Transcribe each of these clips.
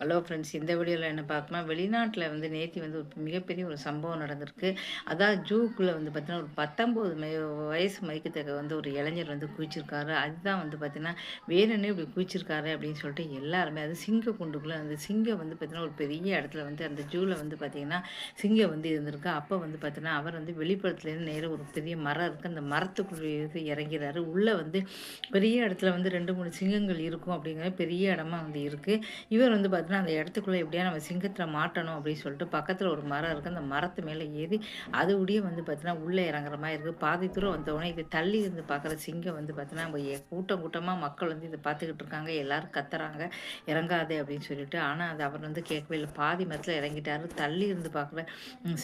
Hello friends இந்த வீடியோவில் என்ன பார்க்கணும் வெளிநாட்டில் வந்து நேற்று வந்து ஒரு மிகப்பெரிய ஒரு சம்பவம் நடந்திருக்கு. அதாவது ஜூக்குள்ளே வந்து பார்த்தீங்கன்னா ஒரு பத்தொம்போது மை வயசு மதிக்கத்தக்க வந்து ஒரு இளைஞர் வந்து குளிச்சிருக்காரு அதுதான் வந்து பார்த்தீங்கன்னா வேணும்னே இப்படி குளிச்சிருக்காரு அப்படின்னு சொல்லிட்டு எல்லாருமே அது சிங்க குண்டுக்குள்ளே அந்த சிங்கம் வந்து பார்த்தீங்கன்னா ஒரு பெரிய இடத்துல வந்து அந்த ஜூவில் வந்து பார்த்திங்கன்னா சிங்கம் வந்து இருந்திருக்கு. அப்போ வந்து பார்த்தீங்கன்னா அவர் வந்து வெளிப்புறத்துலேருந்து நேராக ஒரு பெரிய மரம் இருக்குது அந்த மரத்துக்குள்ளே இறங்கிறாரு. உள்ளே வந்து பெரிய இடத்துல வந்து ரெண்டு மூணு சிங்கங்கள் இருக்கும் அப்படிங்கிற பெரிய இடமா வந்து இருக்குது இவர் வந்து பார்த்து பார்த்தீங்கன்னா அந்த இடத்துக்குள்ளே எப்படியா நம்ம சிங்கத்தில் மாட்டணும் அப்படின்னு சொல்லிட்டு பக்கத்தில் ஒரு மரம் இருக்குது அந்த மரத்து மேலே ஏறி அது உடைய வந்து பார்த்தீங்கன்னா உள்ளே இறங்குற மாதிரி இருக்குது பாதி தூரம் வந்தவொடனே இது தள்ளி இருந்து பார்க்குற சிங்கம் வந்து பார்த்தீங்கன்னா கூட்டம் கூட்டமாக மக்கள் வந்து இதை பார்த்துக்கிட்டு இருக்காங்க. எல்லோரும் கத்துறாங்க. இறங்காது அப்படின்னு சொல்லிட்டு. ஆனால் அது அவர் வந்து கேட்கவே இல்லை. பாதி மரத்தில் இறங்கிட்டாரு. தள்ளி இருந்து பார்க்குற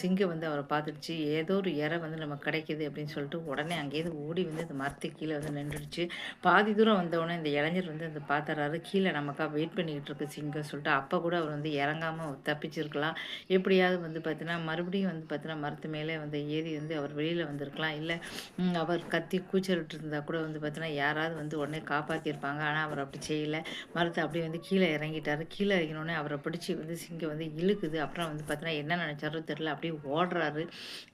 சிங்கம் வந்து அவரை பார்த்துடுச்சு. ஏதோ ஒரு இறை வந்து நம்ம கிடைக்கிது அப்படின்னு சொல்லிட்டு உடனே அங்கேயிருந்து ஓடி வந்து இந்த மரத்து கீழே வந்து நின்றுடுச்சு. பாதி தூரம் வந்தவொடனே இந்த இளைஞர் வந்து அந்த பார்த்துறாரு கீழே நமக்காக வெயிட் பண்ணிக்கிட்டு இருக்கு சிங்கம் சொல்லிட்டு. அப்போ கூட அவர் வந்து இறங்காமல் தப்பிச்சிருக்கலாம். எப்படியாவது வந்து பார்த்தீங்கன்னா மறுபடியும் வந்து பார்த்தீங்கன்னா மரத்து மேலே வந்து ஏறி வந்து அவர் வெளியில் வந்திருக்கலாம். இல்லை அவர் கத்தி கூச்சலிட்டு இருந்தால் கூட வந்து பார்த்தீங்கன்னா யாராவது வந்து உடனே காப்பாற்றிருப்பாங்க ஆனால் அவர் அப்படி செய்யலை. மரத்தை அப்படியே வந்து கீழே இறங்கிட்டார். கீழே இறங்கினோடனே அவரை பிடிச்சி வந்து சிங்கம் வந்து இழுக்குது. அப்புறம் வந்து பார்த்தீங்கன்னா என்ன நினச்சாரோ தெரில அப்படியே ஓடுறாரு.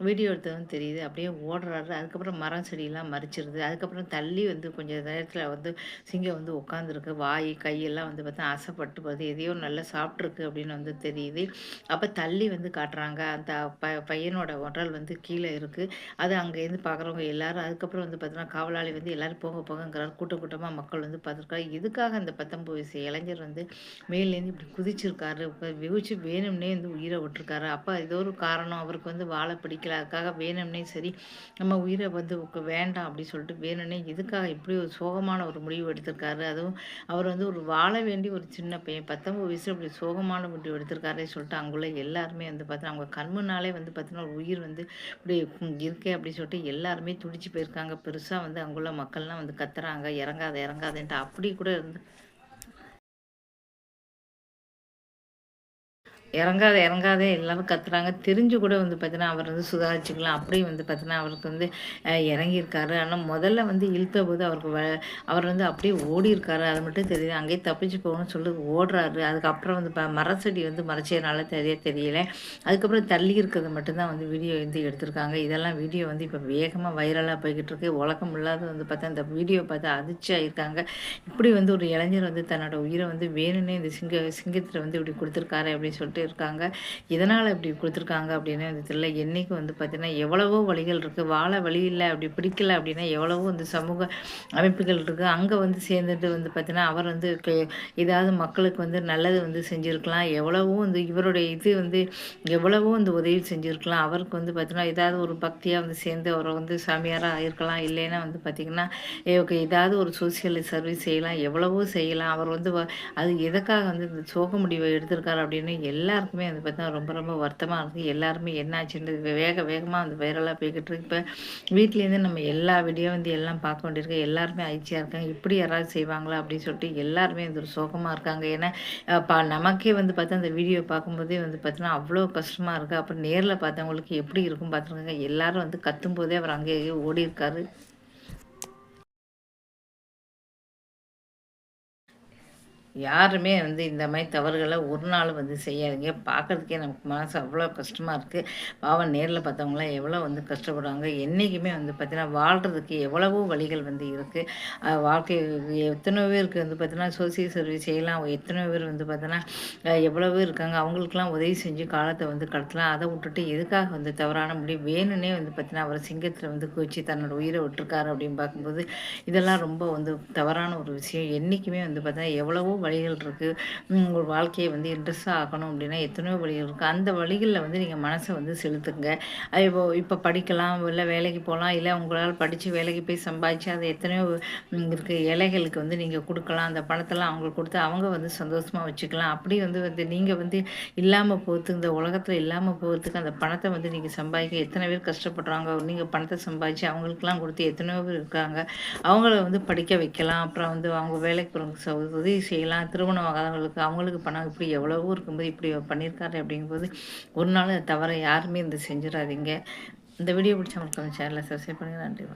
வீடியோ எடுத்ததும் தெரியுது. அப்படியே ஓடுறாரு. அதுக்கப்புறம் மரம் செடியெல்லாம் மறிச்சிருது அதுக்கப்புறம் தள்ளி வந்து கொஞ்சம் நேரத்தில் வந்து சிங்கம் வந்து உட்காந்துருக்கு வாய் கையெல்லாம் வந்து பார்த்தா அசைப்பட்டு போகுது. எதையோ நல்ல நல்ல சாப்பிட்ருக்கு அப்படின்னு வந்து தெரியுது. அப்போ தள்ளி வந்து காட்டுறாங்க அந்த ப பையனோட உடல் வந்து கீழே இருக்குது அது அங்கேருந்து பார்க்குறவங்க எல்லாரும் அதுக்கப்புறம் வந்து பார்த்தீங்கன்னா காவலாளி வந்து எல்லோரும் போக போகங்கிறார் கூட்டம் கூட்டமாக மக்கள் வந்து பார்த்துருக்காரு இதுக்காக அந்த பத்தொம்பது வயசு இளைஞர் வந்து மேலேருந்து இப்படி குதிச்சிருக்காரு? இப்போ விவிச்சு வேணும்னே வந்து உயிரை விட்டுருக்காரு. அப்போ ஏதோ ஒரு காரணம் அவருக்கு வந்து வாழை பிடிக்கல. அதுக்காக வேணும்னே சரி நம்ம உயிரை வந்து வேண்டாம் அப்படின்னு சொல்லிட்டு வேணும்னே இதுக்காக இப்படி ஒரு சோகமான ஒரு முடிவு எடுத்திருக்காரு? அதுவும் அவர் வந்து ஒரு வாழ வேண்டி ஒரு சின்ன பையன். பத்தொம்பது வயசு இப்படி சோகமான முடிவு எடுத்திருக்காரே சொல்லிட்டு அங்குள்ள எல்லாருமே வந்து பார்த்தீங்கன்னா அவங்க கண்முன்னாலே வந்து பார்த்தீங்கன்னா ஒரு உயிர் வந்து இப்படி இருக்கே அப்படின்னு சொல்லிட்டு எல்லாருமே துடிச்சு போயிருக்காங்க. பெருசாக வந்து அங்குள்ள மக்கள்லாம் வந்து கத்துறாங்க இறங்காத இறங்காதன்ட்டு அப்படி கூட இருந்து இறங்காத இறங்காத எல்லாரும் கத்துறாங்க. தெரிஞ்சு கூட வந்து பார்த்தீங்கன்னா அவர் வந்து சுதாரிச்சுக்கலாம். அப்படியே வந்து பார்த்தீங்கன்னா அவருக்கு வந்து இறங்கியிருக்காரு. ஆனால் முதல்ல வந்து இழுத்த போது அவருக்கு வ அவர் வந்து அப்படியே ஓடி இருக்காரு அது மட்டும் தெரியுது அங்கேயே தப்பிச்சு போகணும்னு சொல்லி ஓடுறாரு. அதுக்கப்புறம் வந்து இப்போ மரச்செடி வந்து மறைச்சதுனால தெரிய தெரியல. அதுக்கப்புறம் தள்ளி இருக்கிறது மட்டும்தான் வந்து வீடியோ வந்து எடுத்திருக்காங்க. இதெல்லாம் வீடியோ வந்து இப்போ வேகமாக வைரலாக போய்கிட்டு இருக்கு உலகம் இல்லாத வந்து பார்த்தா இந்த வீடியோ பார்த்து அதிர்ச்சியாக இருக்காங்க இப்படி வந்து ஒரு இளைஞர் வந்து தன்னோட உயிரை வந்து வேணும்னே இந்த சிங்க சிங்கத்தில் வந்து இப்படி கொடுத்துருக்காரு அப்படின்னு சொல்லிட்டு இருக்காங்க. இதனால் இப்படி கொடுத்துருக்காங்க அப்படின்னு தெரியல. என்றைக்கு வந்து பார்த்திங்கன்னா எவ்வளவோ வழிகள் இருக்குது வாழ வழி இல்லை அப்படி பிடிக்கல அப்படின்னா எவ்வளவோ வந்து சமூக அமைப்புகள் இருக்குது அங்கே வந்து சேர்ந்துட்டு வந்து பார்த்திங்கன்னா அவர் வந்து ஏதாவது மக்களுக்கு வந்து நல்லது வந்து செஞ்சுருக்கலாம். எவ்வளவோ வந்து இவருடைய இது வந்து எவ்வளவோ வந்து உதவி செஞ்சுருக்கலாம். அவருக்கு வந்து பார்த்திங்கன்னா ஏதாவது ஒரு பக்தியாக வந்து சேர்ந்து அவரை வந்து சாமியாராக ஆயிருக்கலாம். இல்லைன்னா வந்து பார்த்திங்கன்னா ஏதாவது ஒரு சோசியல் சர்வீஸ் செய்யலாம். எவ்வளவோ செய்யலாம். அவர் வந்து அது எதுக்காக வந்து இந்த சோக முடிவை எடுத்திருக்காரு அப்படின்னு எல்லா எல்லாருக்குமே வந்து பார்த்தீங்கன்னா ரொம்ப ரொம்ப வருத்தமாக இருக்குது எல்லாருமே என்னாச்சுன்றது வேக வேகமாக வந்து வைரலாக போய்கிட்டு இருக்கு. இப்போ வீட்லேருந்து நம்ம எல்லா வீடியோ வந்து எல்லாம் பார்க்க வேண்டியிருக்கு. எல்லாருமே ஐச்சியாக இருக்காங்க. இப்படி யாராவது செய்வாங்களா அப்படின்னு சொல்லிட்டு எல்லாருமே வந்து ஒரு சோகமாக இருக்காங்க. ஏன்னா பா நமக்கே வந்து பார்த்தா அந்த வீடியோ பார்க்கும்போதே வந்து பார்த்தீங்கன்னா அவ்வளோ கஷ்டமாக இருக்குது அப்புறம் நேரில் பார்த்தவங்களுக்கு எப்படி இருக்கும் பார்த்துருக்காங்க. எல்லாரும் வந்து கத்தும்போதே அவர் அங்கேயே ஓடி இருக்காரு யாருமே வந்து இந்த மாதிரி தவறுகளை ஒரு நாள் வந்து செய்யாதீங்க. பார்க்குறதுக்கே நமக்கு மனசு அவ்வளோ கஷ்டமாக இருக்குது பாவம் நேரில் பார்த்தவங்களாம் எவ்வளோ வந்து கஷ்டப்படுவாங்க. என்றைக்குமே வந்து பார்த்திங்கன்னா வாழ்கிறதுக்கு எவ்வளவோ வழிகள் வந்து இருக்குது வாழ்க்கை எத்தனை பேருக்கு வந்து பார்த்திங்கன்னா சோசியல் சர்வீஸ் செய்யலாம். எத்தனை பேர் வந்து பார்த்தோன்னா எவ்வளோ பேர் இருக்காங்க. அவங்களுக்கெல்லாம் உதவி செஞ்சு காலத்தை வந்து கடத்தலாம். அதை விட்டுட்டு எதுக்காக வந்து தவறான முடியும் வேணும்னே வந்து பார்த்திங்கன்னா அவர் சிங்கத்தில் வந்து குச்சி தன்னோட உயிரை விட்டுருக்காரு அப்படின்னு பார்க்கும்போது இதெல்லாம் ரொம்ப வந்து தவறான ஒரு விஷயம். என்றைக்குமே வந்து பார்த்தீங்கன்னா எவ்வளவோ வழிகள் இருக்குது உங்கள் வாழ்க்கையை வந்து இன்ட்ரெஸ்ட்டாக ஆக்கணும் அப்படின்னா எத்தனையோ வழிகள் இருக்குது அந்த வழிகளில் வந்து நீங்கள் மனசை வந்து செலுத்துங்க. இப்போ இப்போ படிக்கலாம் இல்லை வேலைக்கு போகலாம் இல்லை உங்களால் படித்து வேலைக்கு போய் சம்பாதிச்சு அதை எத்தனையோ இருக்குது ஏழைகளுக்கு வந்து நீங்கள் கொடுக்கலாம். அந்த பணத்தெல்லாம் அவங்களுக்கு கொடுத்து அவங்க வந்து சந்தோஷமாக வச்சுக்கலாம். அப்படி வந்து வந்து நீங்கள் வந்து இல்லாமல் போகிறதுக்கு இந்த உலகத்தில் இல்லாமல் போகிறதுக்கு அந்த பணத்தை வந்து நீங்கள் சம்பாதிக்க எத்தனை பேர் கஷ்டப்படுறாங்க? நீங்கள் பணத்தை சம்பாதிச்சு அவங்களுக்குலாம் கொடுத்து எத்தனையோ பேர் இருக்காங்க. அவங்கள வந்து படிக்க வைக்கலாம். அப்புறம் வந்து அவங்க வேலைக்கு போகிறவங்க உதவி செய்யலாம். எல்லாம் திருமணம் ஆகாதவங்களுக்கு அவங்களுக்கு பணம் இப்படி எவ்வளவோ இருக்கும்போது இப்படி பண்ணியிருக்காரு அப்படிங்கும்போது ஒரு நாள் தவிர யாருமே இந்த செஞ்சிடாதீங்க. இந்த வீடியோ பிடிச்சவங்களுக்கு சேனலை சப்ஸ்கிரைப் பண்ணி நன்றி.